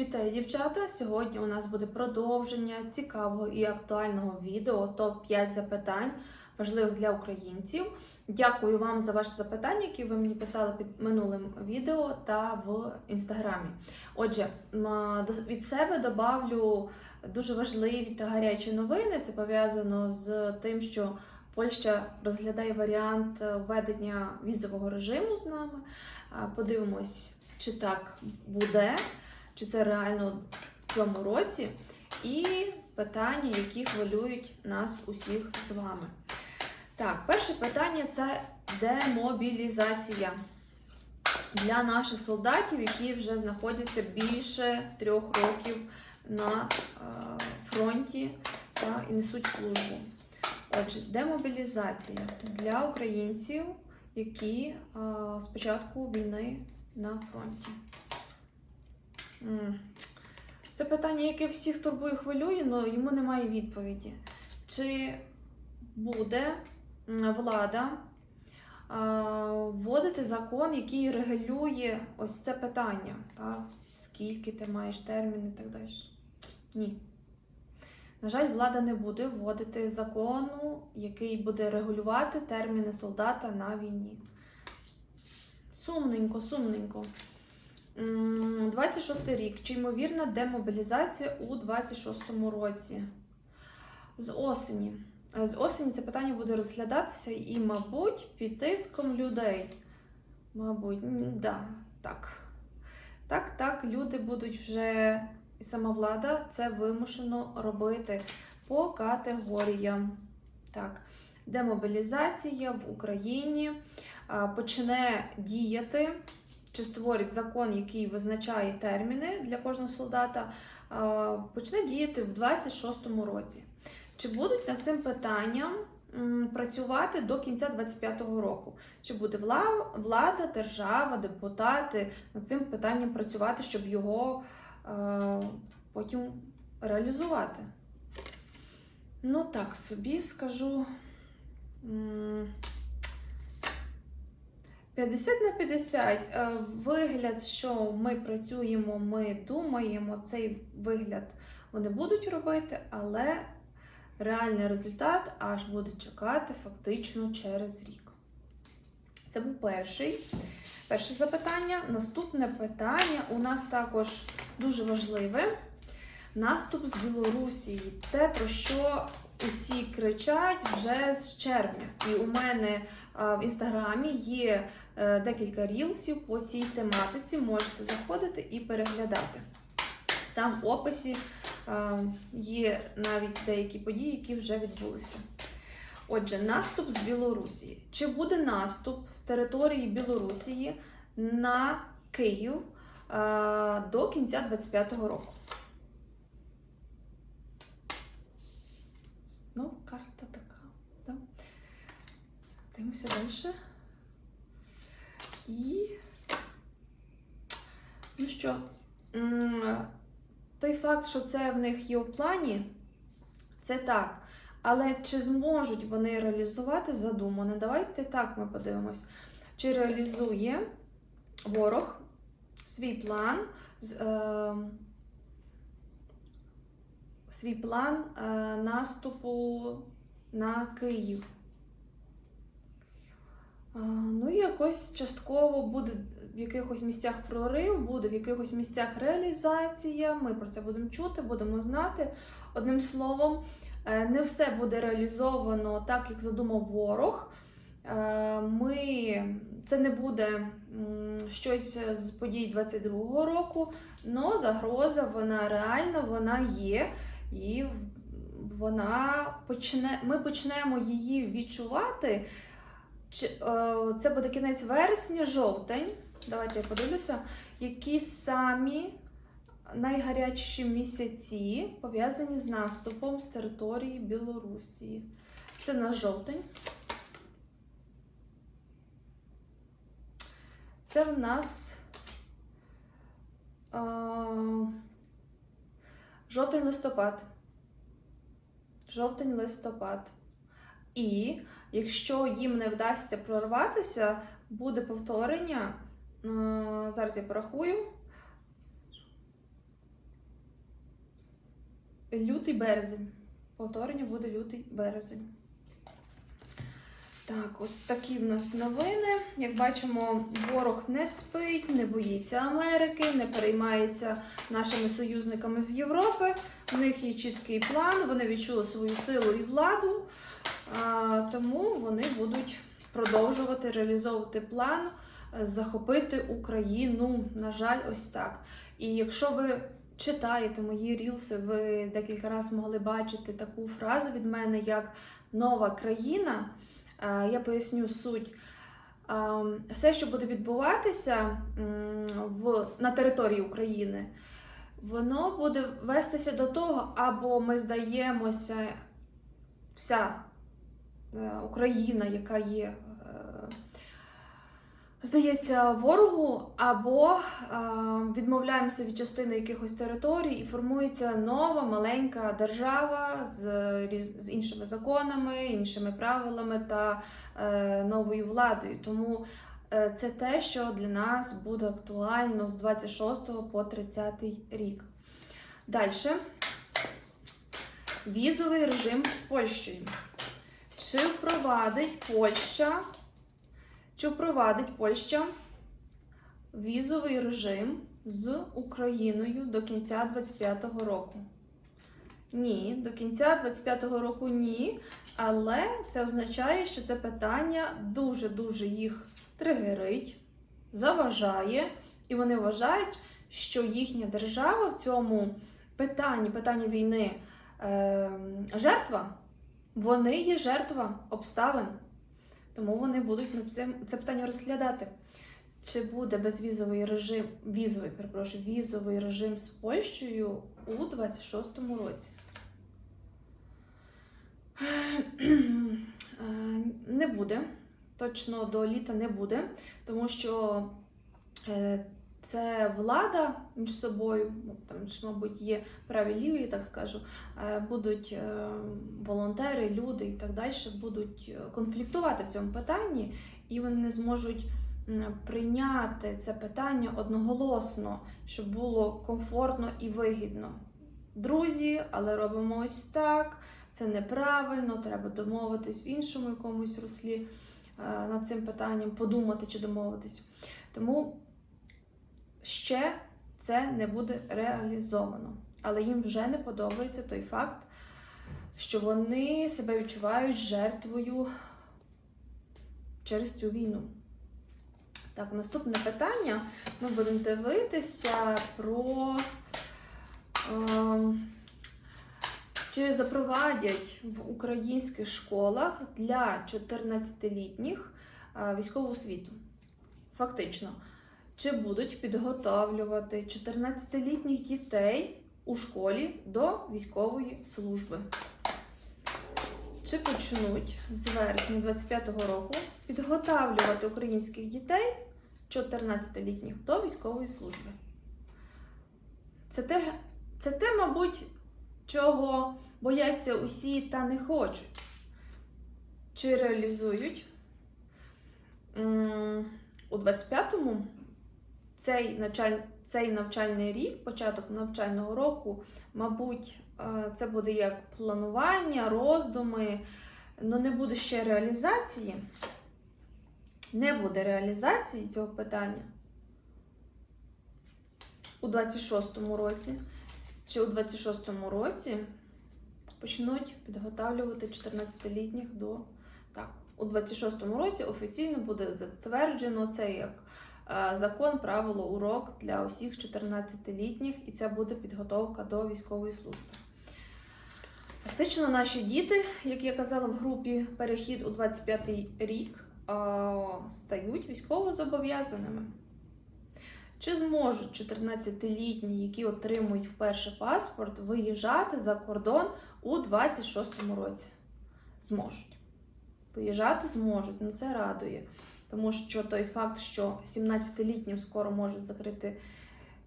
Вітаю, дівчата! Сьогодні у нас буде продовження цікавого і актуального відео топ-5 запитань, важливих для українців. Дякую вам за ваші запитання, які ви мені писали під минулим відео та в інстаграмі. Отже, від себе добавлю дуже важливі та гарячі новини. Це пов'язано з тим, що Польща розглядає варіант введення візового режиму з нами. Подивимось, чи так буде чи це реально в цьому році, і питання, які хвилюють нас усіх з вами. Так, перше питання це демобілізація для наших солдатів, які вже знаходяться більше трьох років на е, фронті та і несуть службу. Отже, демобілізація для українців, які е, з початку війни на фронті. Це питання, яке всіх турбує хвилює, але йому немає відповіді. Чи буде влада вводити закон, який регулює ось це питання? Так? Скільки ти маєш термін і так далі? Ні. На жаль, влада не буде вводити закону, який буде регулювати терміни солдата на війні. Сумненько, сумненько. М, 26 рік. Чи ймовірна демобілізація у 26-му році? З осені. З осені це питання буде розглядатися і, мабуть, під тиском людей. Мабуть, да, так. Так, так, люди будуть вже, і сама влада це вимушено робити по категоріям. Так, демобілізація в Україні почне діяти чи створить закон, який визначає терміни для кожного солдата, почне діяти в 26-му році. Чи будуть над цим питанням працювати до кінця 25-го року? Чи буде влада, держава, депутати над цим питанням працювати, щоб його е, потім реалізувати? Ну так собі скажу. М, 50 на 50. Е, Вигляд, що ми працюємо, ми думаємо, цей вигляд вони будуть робити, але реальний результат аж буде чекати фактично через рік. Це був перший. Перше запитання. Наступне питання у нас також дуже важливе. Наступ з Білорусі. Те, про що усі кричать вже з червня. І у мене а, в інстаграмі є е, декілька рілсів по цій тематиці. Можете заходити і переглядати. Там в описі е, є навіть деякі події, які вже відбулися. Отже, наступ з Білорусі. Чи буде наступ з території Білорусі на Київ е, до кінця 25-го року? Ну, карта така. Да? Дивимося далі. І. Ну що, той факт, що це в них є у плані, це так. Але чи зможуть вони реалізувати задумане? Давайте так ми подивимось. Чи реалізує ворог свій план з. Е, свій план е, наступу на Київ. Е, Ну, якось частково буде в якихось місцях прорив, буде в якихось місцях реалізація. Ми про це будемо чути, будемо знати. Одним словом, е, не все буде реалізовано так, як задумав ворог. Ми, це не буде щось з подій 22-го року, але загроза вона реальна, вона є. І вона почне, ми почнемо її відчувати. Е, це буде кінець вересня, жовтень. Давайте я подивлюся, які самі найгарячіші місяці пов'язані з наступом з території Білорусі. Це на жовтень. Це в нас жовтень листопад. Жовтень листопад. І якщо їм не вдасться прорватися, буде повторення. Е, зараз я порахую. Лютий березень. Повторення буде лютий березень. Так, ось такі в нас новини. Як бачимо, ворог не спить, не боїться Америки, не переймається нашими союзниками з Європи. У них є чіткий план, вони відчули свою силу і владу, тому вони будуть продовжувати реалізовувати план е, захопити Україну. На жаль, ось так. І якщо ви читаєте мої рілси, ви декілька разів могли бачити таку фразу від мене, як нова країна. Е, Я поясню суть. Е, Все, що буде відбуватися в, на території України, воно буде вестися до того, або ми здаємося, вся е, Україна, яка є, здається, ворогу, або е, відмовляємося від частини якихось територій і формується нова маленька держава з, з іншими законами, іншими правилами та е, новою владою. Тому е, це те, що для нас буде актуально з 26 по 30 рік. Далі. Візовий режим з Польщею. Чи впровадить Польща, чи впровадить Польща візовий режим з Україною до кінця 25-го року? Ні, до кінця 25-го року ні. Але це означає, що це питання дуже-дуже їх тригерить, заважає, і вони вважають, що їхня держава в цьому питанні, питанні війни, е, жертва, вони є жертва обставин. Тому вони будуть над цим це питання розглядати. Чи буде безвізовий режим, візовий, перепрошую, візовий режим з Польщею у 26-му році? Е, Не буде. Точно до літа не буде, тому що е, це влада між собою, ну, там ж, мабуть, є праві ліві, так скажу, е, будуть е, волонтери, люди і так далі будуть е, конфліктувати в цьому питанні, і вони не зможуть прийняти це питання одноголосно, щоб було комфортно і вигідно. Друзі, але робимо ось так. Це неправильно, треба домовитись в іншому якомусь руслі над цим питанням, подумати чи домовитись. Тому ще це не буде реалізовано. Але їм вже не подобається той факт, що вони себе відчувають жертвою через цю війну. Так, наступне питання. Ми будемо дивитися про. ем, чи запровадять в українських школах для 14-літніх е, військову освіту? Фактично, чи будуть підготовлювати 14-літніх дітей у школі до військової служби? Чи почнуть з вересня 25-го року підготовлювати українських дітей 14-літніх до військової служби? Це те, це те, мабуть, чого бояться усі та не хочуть. Чи реалізують у 25-му цей, навчаль... цей навчальний рік, початок навчального року, мабуть, е, це буде як планування, роздуми, але не буде ще реалізації. Не буде реалізації цього питання у 26-му році чи у 26-му році почнуть підготовлювати 14-літніх до так, у 26-му році офіційно буде затверджено це як закон, правило, урок для усіх 14-літніх, і це буде підготовка до військової служби. Фактично, наші діти, як я казала в групі Перехід у 25-й рік, е, стають військово зобов'язаними. Чи зможуть 14-літні, які отримують вперше паспорт, виїжджати за кордон у 26-му році? Зможуть. Виїжджати зможуть, ну це радує. Тому що той факт, що 17-літнім скоро можуть закрити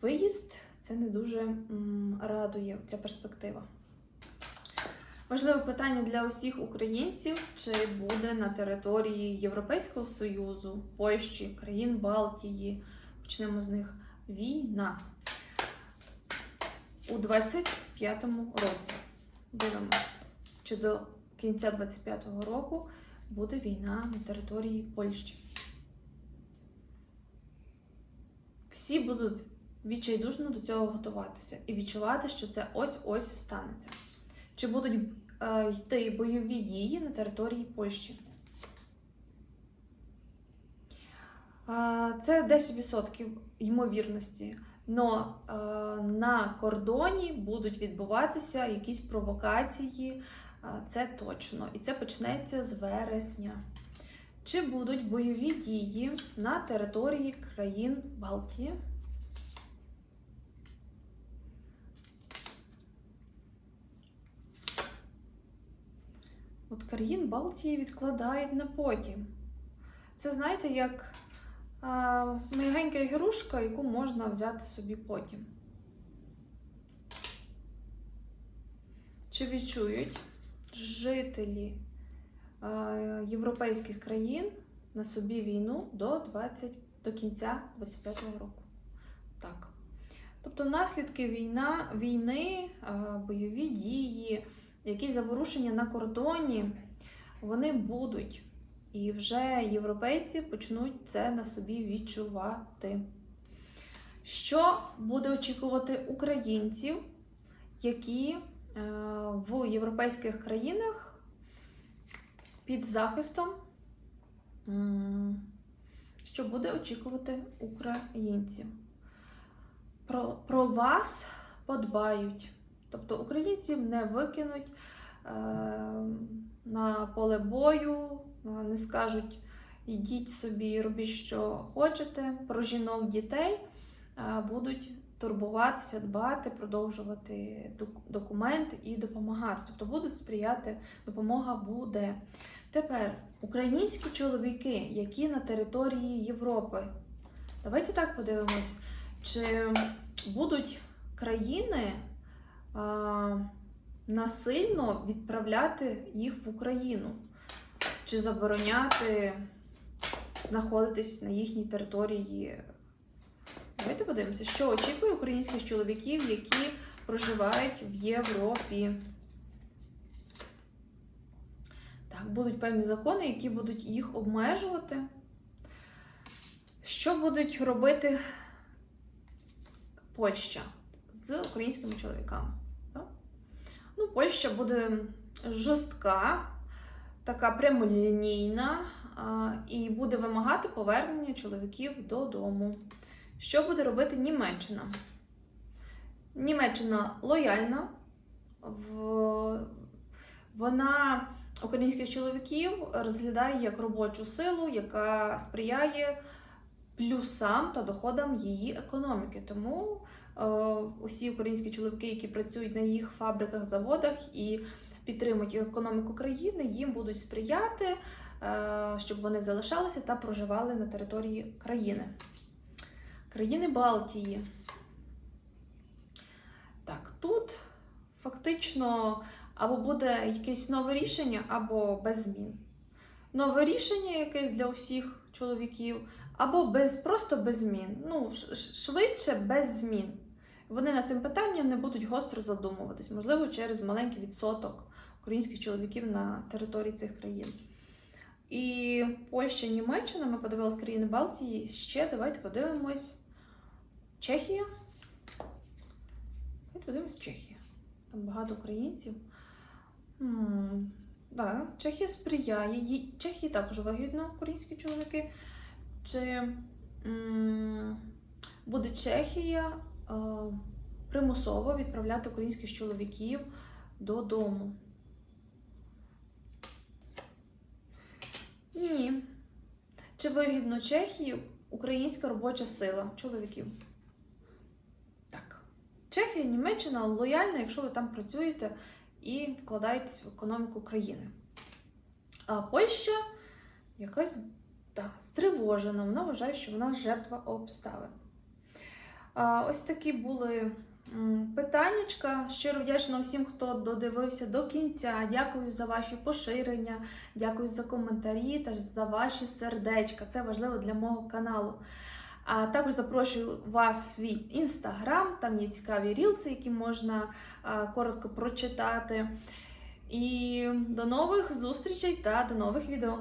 виїзд, це не дуже м, радує ця перспектива. Важливе питання для усіх українців: чи буде на території Європейського Союзу, Польщі, країн Балтії, почнемо з них війна. у 25-му році. Дивимось, чи до кінця 25-го року буде війна на території Польщі. Всі будуть відчайдушно до цього готуватися і відчувати, що це ось-ось станеться. Чи будуть е, йти бойові дії на території Польщі? Е, Це 10% ймовірності. Но е, на кордоні будуть відбуватися якісь провокації, е, це точно. І це почнеться з вересня. Чи будуть бойові дії на території країн Балтії? От країн Балтії відкладають на потім. Це знаєте, як а, м'ягенька ігрушка, яку можна взяти собі потім. Чи відчують жителі європейських країн на собі війну до, 20, до кінця 25-го року? Так. Тобто наслідки війна, війни, бойові дії, якісь заворушення на кордоні, вони будуть. І вже європейці почнуть це на собі відчувати. Що буде очікувати українців, які е, в європейських країнах під захистом, що буде очікувати українців? Про, про вас подбають. Тобто українців не викинуть е, на поле бою, не скажуть ідіть собі, робіть, що хочете. Про жінок дітей е, будуть турбуватися, дбати, продовжувати документ і допомагати. Тобто будуть сприяти, допомога буде. Тепер українські чоловіки, які на території Європи. Давайте так подивимось, чи будуть країни а, насильно відправляти їх в Україну, чи забороняти знаходитись на їхній території. Давайте подивимося, що очікує українських чоловіків, які проживають в Європі. Так, будуть певні закони, які будуть їх обмежувати. Що будуть робити Польща з українськими чоловіками? Ну, Польща буде жорстка, така прямолінійна і буде вимагати повернення чоловіків додому. Що буде робити Німеччина? Німеччина лояльна, вона українських чоловіків розглядає як робочу силу, яка сприяє плюсам та доходам її економіки. Тому е, усі українські чоловіки, які працюють на їх фабриках, заводах і підтримують економіку країни, їм будуть сприяти, е, щоб вони залишалися та проживали на території країни. Країни Балтії. Так, тут фактично або буде якесь нове рішення, або без змін. Нове рішення якесь для всіх чоловіків, або без, просто без змін. Ну, швидше без змін. Вони над цим питанням не будуть гостро задумуватись, можливо, через маленький відсоток українських чоловіків на території цих країн. І Польща, Німеччина, ми подивилися країни Балтії. Ще давайте подивимось. Чехія. Давайте подивимось Чехія. Там багато українців. М, Да, Чехія сприяє. їй- Чехії також вигідно українські чоловіки. Чи м, буде Чехія е, примусово відправляти українських чоловіків додому? Ні. Чи вигідно Чехії українська робоча сила чоловіків? Чехія, Німеччина лояльна, якщо ви там працюєте і вкладаєтесь в економіку країни. А Польща якась да, стривожена, вона вважає, що вона жертва обставин. А, ось такі були м, питаннячка. Щиро вдячна всім, хто додивився до кінця. Дякую за ваші поширення, дякую за коментарі та за ваші сердечка. Це важливо для мого каналу. А також запрошую вас в свій інстаграм, там є цікаві рілси, які можна коротко прочитати. І до нових зустрічей та до нових відео.